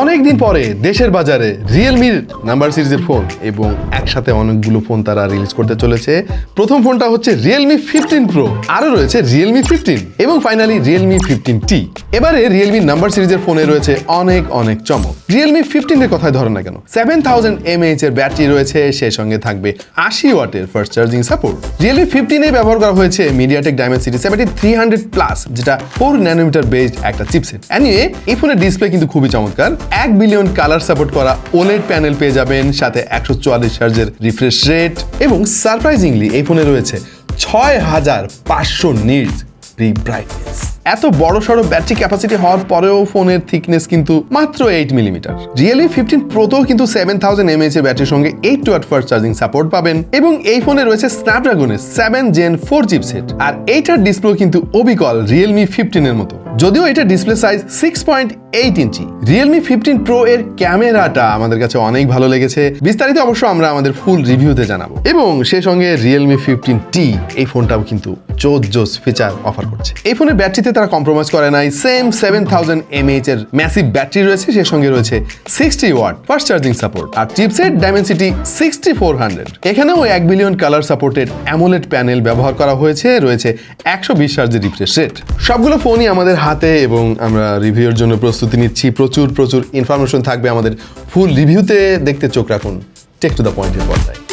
অনেকদিন পরে দেশের বাজারে রিয়েলমির নাম্বার সিরিজের ফোন এবং একসাথে অনেকগুলো ফোন তারা রিলিজ করতে চলেছে। প্রথম ফোনটা হচ্ছে রিয়েলমি ফিফটিন প্রো আরও রয়েছে রিয়েলমি ফিফটিন এবং ফাইনালি রিয়েলমি ফিফটিন টি এবারে রিয়েলমি নাম্বার সিরিজের ফোনে রয়েছে অনেক অনেক চমক। রিয়েলমি ফিফটিনের কথায় ধরেন না কেন সেভেন থাউজেন্ড এমএইচ এর ব্যাটারি রয়েছে সেই সঙ্গে থাকবে আশি ওয়াটের ফার্স্ট চার্জিং সাপোর্ট রিয়েলমি ফিফটিনে ব্যবহার করা হয়েছে MediaTek Dimensity seventy three hundred plus যেটা ফোর ন্যানোমিটার বেসড একটা চিপসেট অ্যানিয়ে এই ফোনের ডিসপ্লে কিন্তু খুবই চমৎকার। এক বিলিয়ন কালার সাপোর্ট করা ওলেড প্যানেল পেয়ে যাবেন, সাথে একশো চুয়াল্লিশ হার্জের রিফ্রেশ রেট এবং সারপ্রাইজিংলি এই ফোনে রয়েছে ছয় হাজার পাঁচশো প্রি ব্রাইটনেস এত বড় সড়ো ব্যাটারি ক্যাপাসিটি হওয়ার পরেও ফোনের থিকনেস কিন্তু মাত্র এইট মিলিমিটার রিয়েলমি ফিফটিন প্রোতেও কিন্তু সেভেন থাউজেন্ড এমএইচ এর ব্যাটারির সঙ্গে এইট টু আট ফার্স্ট চার্জিং সাপোর্ট পাবেন এবং এই ফোনে রয়েছে স্ন্যাপড্রাগনের সেভেন জেন ফোর চিপসেট আর এইটার ডিসপ্লে কিন্তু অবিকল রিয়েলমি ফিফটিনের মতো। যদিও এটা display size six point eight inch. Realme fifteen pro এর ক্যামেরাটা আমাদের কাছে অনেক ভালো লেগেছে। বিস্তারিত অবশ্য আমরা আমাদের ফুল রিভিউতে জানাব। এবং সে সঙ্গে রিয়েলমি ফিফটিন টি এই ফোনটাও কিন্তু জোস জোস ফিচার অফার করছে। এই ফোনের ব্যাটারিতে তারা কম্প্রোমাইজ করে নাই। সেম সেভেন থাউজেন্ড এমএইচ এর ম্যাসিভ ব্যাটারি রয়েছে। সেই সঙ্গে রয়েছে sixty watt fast charging support আর chipset Dimensity sixty four hundred এখানেও এক billion colour supported AMOLED panel ব্যবহার করা হয়েছে। রয়েছে একশো বিশ হার্জের রিফ্রেশ রেট সবগুলো ফোনই আমাদের হাতে এবং আমরা রিভিউর জন্য প্রস্তুতি নিচ্ছি। প্রচুর প্রচুর ইনফরমেশন থাকবে আমাদের ফুল রিভিউতে দেখতে চোখ রাখুন। টেক টু দ্য পয়েন্টের পর্দায়